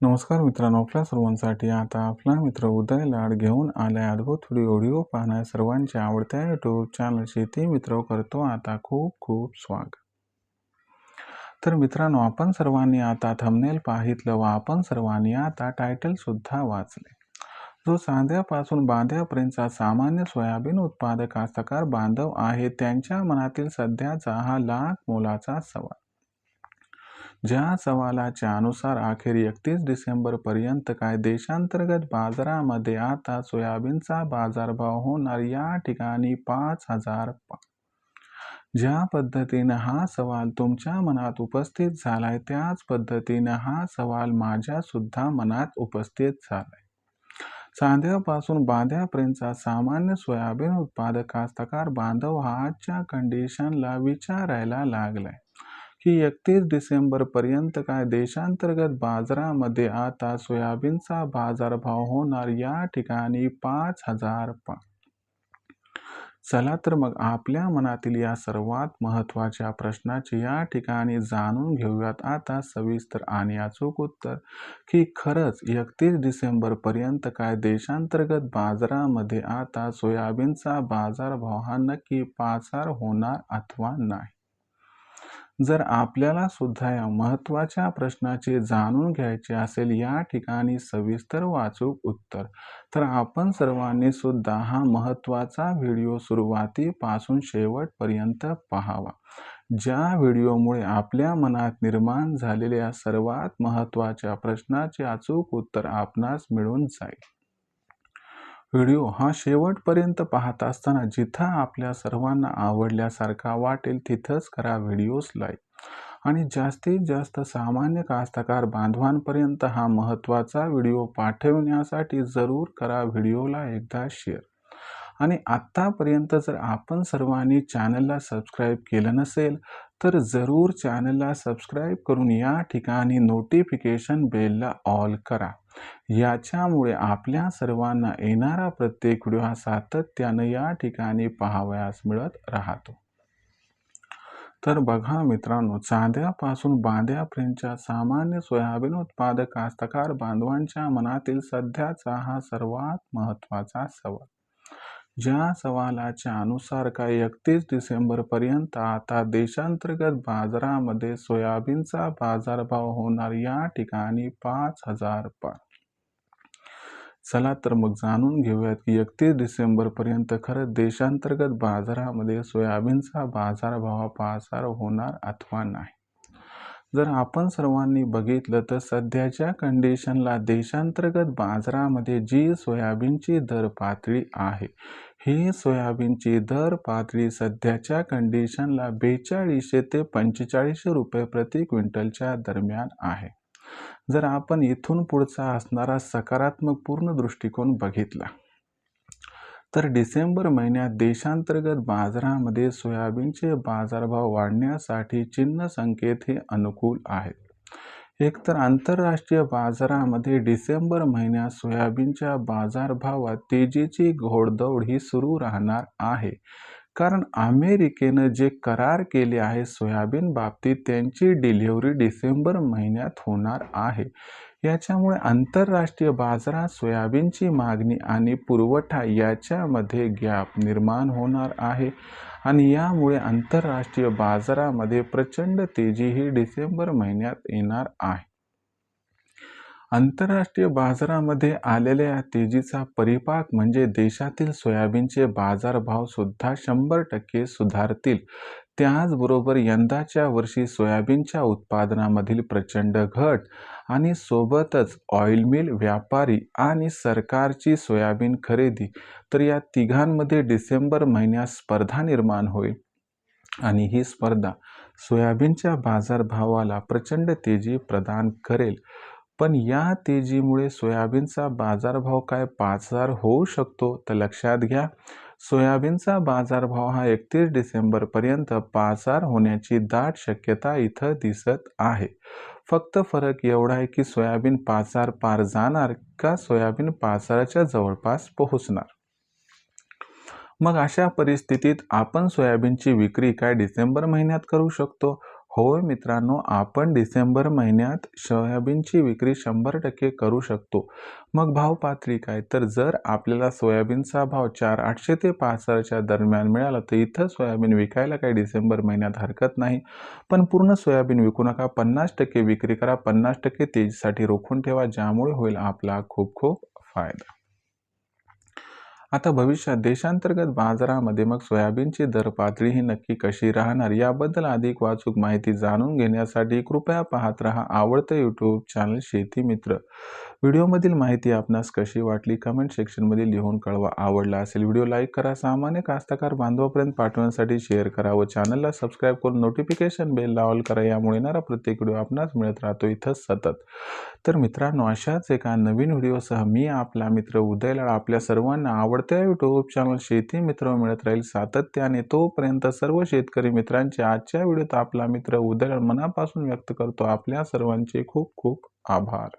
नमस्कार मित्रांनो आपल्या सर्वांसाठी आता आपला मित्र उदय लाड घेऊन आलाय अद्भुत व्हिडिओ व्हिडिओ पाहण्या सर्वांच्या आवडत्या युट्यूब चॅनल शेती मित्र करतो. आता खूप खूप स्वागत तर मित्रांनो आपण सर्वांनी आता थंबनेल पाहितलं व आपण सर्वांनी आता टायटलसुद्धा वाचले जो सांध्यापासून बांध्यापर्यंतचा सामान्य सोयाबीन उत्पादक कास्तकार बांधव आहे त्यांच्या मनातील सध्याचा हा लाख मोलाचा सवाल. ज्या सवालाच्या अनुसार अखेर एकतीस डिसेंबरपर्यंत काय देशांतर्गत बाजारामध्ये आता सोयाबीनचा बाजारभाव होणार या ठिकाणी पाच हजार ज्या पद्धतीनं हा सवाल तुमच्या मनात उपस्थित झालाय त्याच पद्धतीनं हा सवाल माझ्यासुद्धा मनात उपस्थित झालाय. सांध्यापासून बांध्यापर्यंतचा सामान्य सोयाबीन उत्पादक कास्तकार बांधव हा आजच्या कंडिशनला विचारायला लागलाय. की एकतीस डिसेंबरपर्यंत काय देशांतर्गत बाजारामध्ये आता सोयाबीनचा बाजारभाव होणार या ठिकाणी पाच हजार पा चला तर मग आपल्या मनातील या सर्वात महत्त्वाच्या प्रश्नाची या ठिकाणी जाणून घेऊयात. आता सविस्तर आणि अचूक उत्तर की खरंच एकतीस डिसेंबरपर्यंत काय देशांतर्गत बाजारामध्ये आता सोयाबीनचा बाजारभाव हा नक्की पाचार होणार अथवा नाही? जर आपल्याला सुद्धा या महत्त्वाच्या प्रश्नाचे जाणून घ्यायचे असेल या ठिकाणी सविस्तर वाचूक उत्तर तर आपण सर्वांनी सुद्धा हा महत्त्वाचा व्हिडिओ सुरुवातीपासून शेवटपर्यंत पाहावा. ज्या व्हिडिओमुळे आपल्या मनात निर्माण झालेल्या सर्वात महत्त्वाच्या प्रश्नाचे अचूक उत्तर आपणास मिळून जाईल. व्हिडिओ हा शेवटपर्यंत पाहत असताना जिथं आपल्या सर्वांना आवडल्यासारखा वाटेल तिथंच करा व्हिडिओज लाईक आणि जास्तीत जास्त सामान्य कास्तकार बांधवांपर्यंत हा महत्त्वाचा व्हिडिओ पाठवण्यासाठी जरूर करा व्हिडिओला एकदा शेअर. आणि आत्तापर्यंत जर आपण सर्वांनी चॅनलला सबस्क्राईब केलं नसेल तर जरूर चॅनलला सबस्क्राईब करून या ठिकाणी नोटिफिकेशन बेलला ऑल करा. याच्यामुळे आपल्या सर्वांना येणारा प्रत्येक व्हिडिओ हा सातत्यानं या ठिकाणी पाहावयास मिळत राहतो. तर बघा मित्रांनो चांद्यापासून बांध्यापर्यंतच्या सामान्य सोयाबीन उत्पादक कास्तकार बांधवांच्या मनातील सध्याचा हा सर्वात महत्त्वाचा सवाल. ज्या सवालाच्या अनुसार काय एकतीस डिसेंबरपर्यंत आता देशांतर्गत बाजारामध्ये सोयाबीनचा बाजारभाव होणार या ठिकाणी पाच हजार पाच चला तर मग जाणून घेऊयात की एकतीस डिसेंबरपर्यंत खरंच देशांतर्गत बाजारामध्ये सोयाबीनचा बाजारभाव पाचार होणार अथवा नाही? जर आपण सर्वांनी बघितलं तर सध्याच्या कंडिशनला देशांतर्गत बाजारामध्ये जी सोयाबीनची दर पातळी आहे ही सोयाबीनची दर पातळी सध्याच्या कंडिशनला बेचाळीसशे ते पंचेचाळीसशे रुपये प्रति क्विंटलच्या दरम्यान आहे. जर आपण इथून पुढचा असणारा सकारात्मक पूर्ण दृष्टिकोन बघितला तर डिसेंबर महिन्यात देशांतर्गत बाजारामध्ये सोयाबीनचे बाजारभाव वाढण्यासाठी चिन्ह संकेत हे अनुकूल आहेत. एकतर आंतरराष्ट्रीय बाजारामध्ये डिसेंबर महिन्यात सोयाबीनच्या बाजारभावात तेजीची घोडदौड ही सुरू राहणार आहे. कारण अमेरिकेनं जे करार केले आहे सोयाबीन बाबतीत त्यांची डिलिव्हरी डिसेंबर महिन्यात होणार आहे. याच्यामुळे आंतरराष्ट्रीय बाजारात सोयाबीनची मागणी आणि पुरवठा याच्यामध्ये गॅप निर्माण होणार आहे. आणि यामुळे आंतरराष्ट्रीय बाजारामध्ये प्रचंड तेजी ही डिसेंबर महिन्यात येणार आहे. आंतरराष्ट्रीय बाजारामध्ये आलेल्या या तेजीचा परिपाक म्हणजे देशातील सोयाबीनचे बाजारभाव सुद्धा शंभर टक्के सुधारतील. त्याचबरोबर यंदाच्या वर्षी सोयाबीनच्या उत्पादनामधील प्रचंड घट आणि सोबतच ऑइल मिल व्यापारी आणि सरकारची सोयाबीन खरेदी तर या तिघांमध्ये डिसेंबर महिन्यात स्पर्धा निर्माण होईल. आणि ही स्पर्धा सोयाबीनच्या बाजारभावाला प्रचंड तेजी प्रदान करेल. पण या तेजीमुळे सोयाबीनचा बाजारभाव काय पाच हजार होऊ शकतो तर लक्षात घ्या. सोयाबीनचा बाजारभाव हा एकतीस डिसेंबरपर्यंत पाच होण्याची दाट शक्यता इथं दिसत आहे. फक्त फरक एवढा आहे की सोयाबीन पाच पार जाणार का सोयाबीन पाच जवळपास पोहोचणार? मग अशा परिस्थितीत आपण सोयाबीनची विक्री काय डिसेंबर महिन्यात करू शकतो? होय मित्रांनो आपण डिसेंबर महिन्यात सोयाबीनची विक्री शंभर टक्के करू शकतो. मग भाव पातळी काय? तर जर आपल्याला सोयाबीनचा भाव चार आठशे ते पाच हजारच्या दरम्यान मिळाला तर इथं सोयाबीन विकायला काही डिसेंबर महिन्यात हरकत नाही. पण पूर्ण सोयाबीन विकू नका पन्नास टक्के विक्री करा पन्नास टक्के तेजीसाठी रोखून ठेवा ज्यामुळे होईल आपला खूप खूप फायदा. आता भविष्यात देशांतर्गत बाजारामध्ये मग सोयाबीनची दर पातळी ही नक्की कशी राहणार याबद्दल अधिक वाचूक माहिती जाणून घेण्यासाठी कृपया पाहत रहा आवडतं यूट्यूब चॅनल शेती मित्र. व्हिडिओमधील माहिती आपणास कशी वाटली कमेंट सेक्शनमध्ये लिहून कळवा. आवडला असेल व्हिडिओ लाईक करा. सामान्य कास्तकार बांधवापर्यंत पाठवण्यासाठी शेअर करा व चॅनलला सबस्क्राईब करून नोटिफिकेशन बेल लावल करा. यामुळे येणारा प्रत्येक व्हिडिओ आपणास मिळत राहतो. इथंच सतत. तर मित्रांनो अशाच एका नवीन व्हिडिओसह मी आपला मित्र उदयलाळ आपल्या सर्वांना आवडत्या यूट्यूब चॅनल शेती मित्र मिळत राहील सातत्याने तोपर्यंत सर्व शेतकरी मित्रांचे आजच्या व्हिडिओत आपला मित्र उदय मनापासून व्यक्त करतो. आपल्या सर्वांचे खूप खूप आभार.